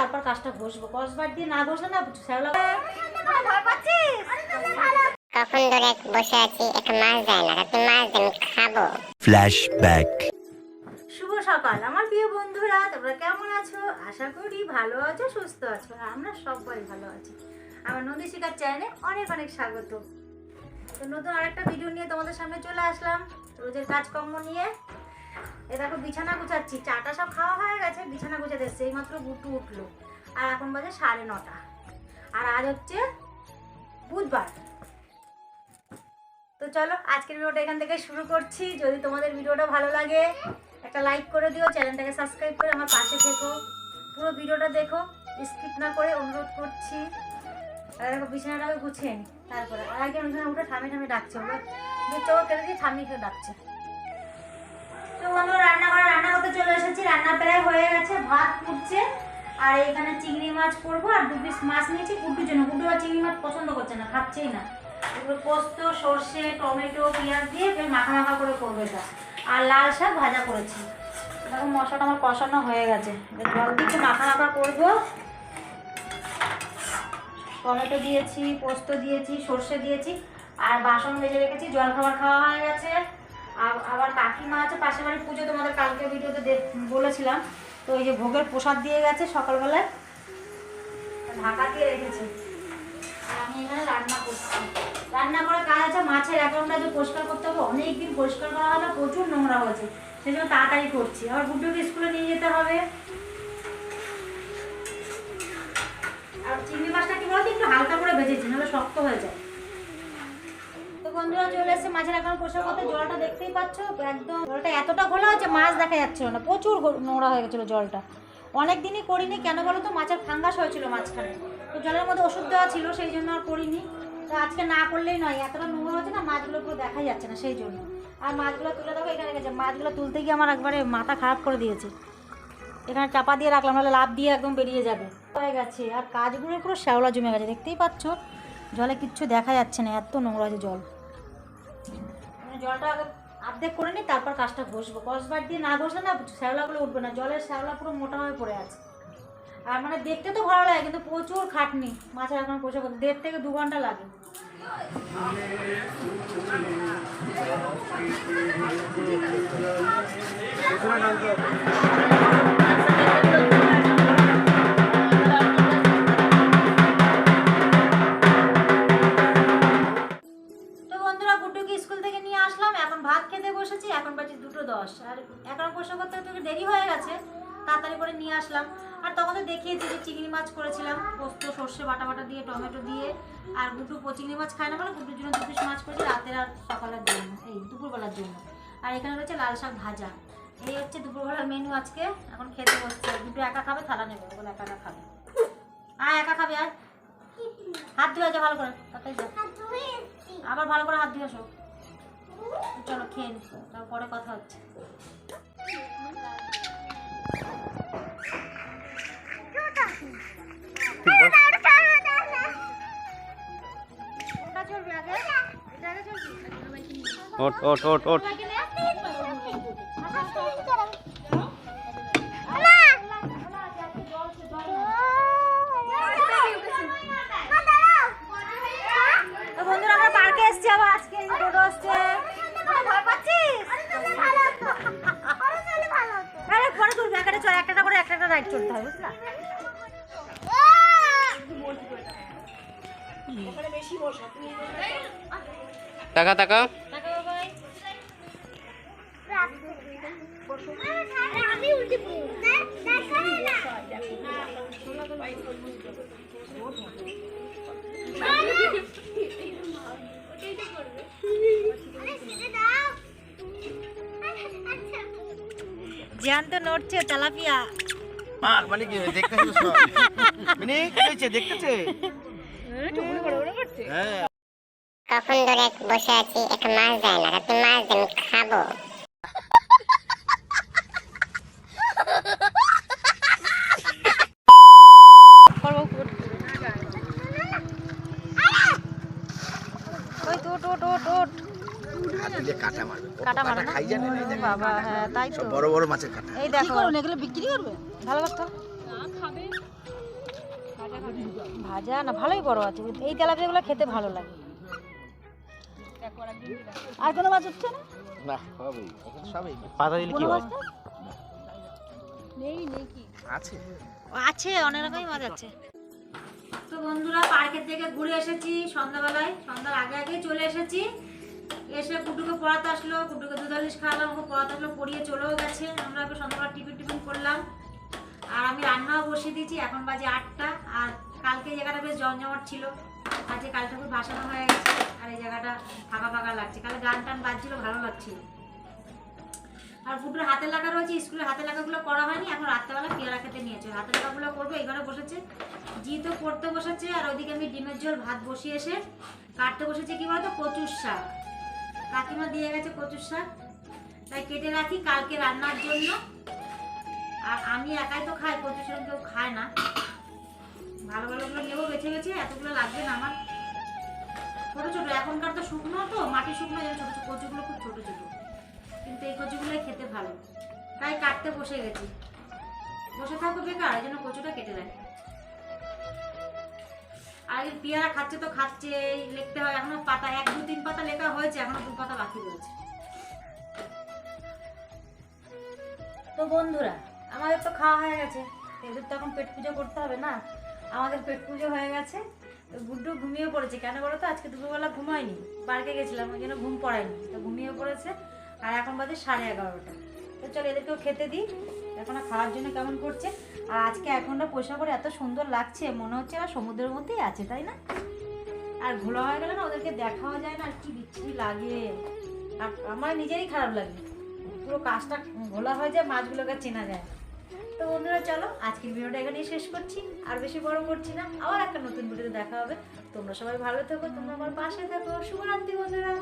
তারপর কাজটা ঘষবো কসবার দিয়ে না ঘষলে না শ্যাওলা কখন ধরে বসে আছি একটা মাছ দেয় না রাতে মাছ দেন খাব। Flashback. শুভ সকাল আমার প্রিয় বন্ধুরা তোমরা কেমন আছো? আশা করি ভালো আছো সুস্থ আছো আমরা সবাই ভালো আছি। আমার নদী শিকার চ্যানেলে অনেক অনেক স্বাগত। তো নতুন আরেকটা ভিডিও নিয়ে তোমাদের সামনে চলে আসলাম। রোজের কাজকর্ম নিয়ে। এ দেখো, বিছানা গুছাচ্ছি। চাটা সব খাওয়া হয়ে গেছে, বিছানা গুছাতে এসছে। এইমাত্র গুটু উঠল। আর এখন বাজে সাড়ে নটা। আর আজ হচ্ছে বুধবার। তো চলো, আজকের ভিডিওটা এখান থেকে শুরু করছি। যদি তোমাদের ভিডিওটা ভালো লাগে, একটা লাইক করে দিও, চ্যানেলটাকে সাবস্ক্রাইব করে আমার পাশে থেকো। পুরো ভিডিওটা দেখো স্কিপ না করে অনুরোধ করছি। আর দেখো বিছানাটাকে গুছিয়ে নি। তারপরে আর একজন উঠে ঠামি ঠামি ডাকছে। ওগুলো চোখ কেটে দিয়ে ঠামি খেয়ে ডাকছে। ভাত ফুটছে, আর এখানে চিংড়ি মাছ করব, আর দু পিস মাছ নিয়েছি গুড্ডুর জন্য। গুড্ডু আর চিংড়ি মাছ পছন্দ করছে না, খাচ্ছেই না। এগুলো পোস্ত, সর্ষে, টমেটো, পেঁয়াজ দিয়ে বেশ মাখা মাখা করে করব এটা। আর লাল শাক ভাজা করেছি। দেখো, মশলাটা আমার কষানো হয়ে গেছে। জল দিয়ে মাখা মাখা করব। টমেটো দিয়েছি, পোস্ত দিয়েছি, সর্ষে দিয়েছি, আর বাসন ভেজে রেখেছি, জল খাবার খাওয়া হয়ে গেছে। আর- আবার কাকিমা আছে, পাশের বাড়ি পুজো তোমাদের কালকে ভিডিওতে বলেছিলাম। তো এই যে ভোগের প্রসাদ দিয়ে গেছে সকালবেলায়। ঢাকা দিয়ে রেখেছি। আমি এখানে রান্না করছি। রান্না করার কাজ আছে, মাছের অ্যাকাউন্টটা যে পরিষ্কার করতে হবে অনেক দিন পরিষ্কার করা হয় প্রচুর নোংরা হয়েছে। সেই জন্য তাড়াতাড়ি করছি। আবার গুড্ডুকে স্কুলে নিয়ে যেতে হবে। আর চিংড়ি মাছটা কি বলতো, একটু হালকা করে ভেজেছি, নাহলে শক্ত হয়ে যায়। বন্ধুরা চলে এসেছে মাছের এখন পোষা করতে জলটা দেখতেই পাচ্ছ? একদম জলটা এতটা ঘোলা হচ্ছে, মাছ দেখা যাচ্ছিল না। প্রচুর নোংরা হয়ে গেছিল জলটা। অনেক দিনই করিনি, কেন বলো তো? মাছের ফাঙ্গাস হয়েছিল মাঝখানে। তো জলের মধ্যে ওষুধ দেওয়া ছিল, সেই জন্য আর করিনি। তো আজকে না করলেই নয়, এতটা নোংরা হচ্ছে না, মাছগুলো পুরো দেখাই যাচ্ছে না, সেই জন্য। আর মাছগুলো তুলে দেবো এখানে গেছে মাছগুলো তুলতে গিয়ে আমার একবারে মাথা খারাপ করে দিয়েছে। এখানে চাপা দিয়ে রাখলাম, নাহলে লাভ দিয়ে একদম বেরিয়ে যাবে। হয়ে গেছে। আর কাজগুলো পুরো শ্যাওলা জমে গেছে, দেখতেই পাচ্ছ? জলে কিচ্ছু দেখা যাচ্ছে না, এত নোংরা আছে জল। জলটা আগে অর্ধেক করে নিই, তারপর কাজটা ঘষবো। কসবার দিয়ে না ঘষলে না শ্যাওলাগুলো উঠবে না, জলের শ্যাওলা পুরো মোটা হয়ে পড়ে আছে। আর মানে দেখতে তো ভালো লাগে, কিন্তু প্রচুর খাটনি। মাছের এখন পোষা করতে দেড় থেকে দু ঘণ্টা লাগে। তো তাড়াতাড়ি করে নিয়ে আসলাম। আর তখন তো দেখিয়েছি যে চিংড়ি মাছ করেছিলাম পোস্ত সর্ষে বাটা বাটা দিয়ে টমেটো দিয়ে। আর পো- চিংড়ি মাছ খায় না বলে গুড্ডুর জন্য দু পিস মাছ করেছি রাতের আর সকালের জন্য এই দুপুরবেলার জন্য। আর এখানে রয়েছে লাল শাক ভাজা। এই হচ্ছে দুপুরবেলার মেনু আজকে। এখন খেতে বসছে। দুটো একা খাবে থালা নেবে। বলে একা একা খাবে। আর একা খাবে আর হাত ধুয়ে যা ভালো করে। তাড়াতাড়ি যা। আবার ভালো করে হাত দিয়ে আসো। চলো খেয়ে নি। তারপরে কথা হচ্ছে। একটা করে একটা একটা রাইড চলতে হয় বুঝলা? টাকা টাকা আমি উল্টে জ্যান্ত নড়ছে তেলাপিয়া। মার মানে কি দেখতেছিস সব মানে কি হয়েছে দেখতেছে? হ্যাঁ। কখন ধরে বসে আছি একটা মাছ দেয় না রাতে মাছ দেন খাব। ওট ওট ওট ওট কাটা মারবে। খাই জানে। বাবা হ্যাঁ তাই তো। বড় বড় মাছের কাটা। এই দেখো। এগুলো বিক্রি করবে? ভালো কথা ভাজা না ভালোই বড় আছে। এই তেলাপিয়াগুলো খেতে ভালো লাগে। আর কোনো মাছ উঠছে না? না সবই। সবই। পাতা দিলে কি হয়? নেই আছে। আছে অনেক রকমই মাছ আছে। তো বন্ধুরা, পার্কের থেকে ঘুরে এসেছি সন্ধ্যাবেলায়। সন্ধ্যার আগে আগে চলে এসেছি। এসে কুটুকে পড়াতে আসলো, কুটুকে দুধালিশ খাওয়ালাম ওকে পড়াতে আসলো, পড়িয়ে চলেও গেছে। আমরা ওকে সন্ধ্যাবেলা টিফিন টিফিন করলাম। আর আমি রান্নাও বসিয়ে দিয়েছি, এখন বাজে আটটা। আর কালকে জায়গাটা বেশ জমজমাট ছিল। আজকে কাল ঠাকুর ভাসানো হয়ে গেছে। আর এই জায়গাটা ফাঁকা ফাঁকা লাগছে। কালে গান টান বাজছিল, ভালো লাগছিল। আর ফুটুর হাতে লাগা রয়েছে স্কুলে হাতে লাগাগুলো করা হয়নি, এখন রাত্রেবেলা পেয়ারা খেতে নিয়েছে হাতে লাগাগুলো করব এখানে বসেছে। জি তো পড়তে বসেছে, আর ওইদিকে আমি ডিমের ঝোল, ভাত বসিয়ে এসে কাটতে বসেছে, কি বলতো? কচুর শাক। কাকিমা দিয়ে গেছে কচুর শাক। তাই কেটে রাখি কালকে রান্নার জন্য। আর আমি একাই তো খাই, কচুর শাক কেউ খায় না। ভালো ভালোগুলো নেব, বেছে বেছে, এতগুলো লাগবে না আমার। ছোট ছোটো, এখনকার তো শুকনো তো মাটি শুকনো ছোট ছোট, কচুগুলো খুব ছোটো ছোট। কিন্তু এই কচুগুলোই খেতে ভালো। তাই কাটতে বসে গেছি। বসে থাকব বেকার এই জন্য কচুটা কেটে রাখি আর পেয়ারা খাচ্ছে তো খাচ্ছে লিখতে হয়। এখনও পাতা, এক দু তিন পাতা লেখা হয়েছে, এখনও দু পাতা বাকি রয়েছে। তো বন্ধুরা, আমাদের তো খাওয়া হয়ে গেছে। এদের তো এখন পেট পুজো করতে হবে না? আমাদের পেট পুজো হয়ে গেছে। তো গুড্ডু ঘুমিয়ে পড়েছে। কেন বলো তো? আজকে দুপুরবেলা ঘুমায়নি। পার্কে গেছিলাম, ওই জন্য ঘুম পড়ায়নি। তো ঘুমিয়ে পড়েছে। আর এখন বাজে সাড়ে এগারোটা। তো চলো এদেরকেও খেতে দিই। এখন খাওয়ার জন্য কেমন করছে? আর আজকে এখনটা পয়সা করে এত সুন্দর লাগছে, মনে হচ্ছে আর সমুদ্রের মধ্যেই আছে, তাই না? আর ঘোলা হয়ে গেলে না ওদেরকে দেখাও যায় না, আর কি বিচ্ছিরি লাগে। আর আমার নিজেরই খারাপ লাগে। পুরো কাজটা ঘোলা হয়ে যায়, মাছগুলোকে চেনা যায় না। তো বন্ধুরা, চলো আজকের ভিডিওটা এখানেই শেষ করছি। আর বেশি বড় করছি না, আবার একটা নতুন ভিডিওতে দেখা হবে। তোমরা সবাই ভালো থেকো, তোমরা আমার পাশে থাকো। শুভরাত্রি বন্ধুরা।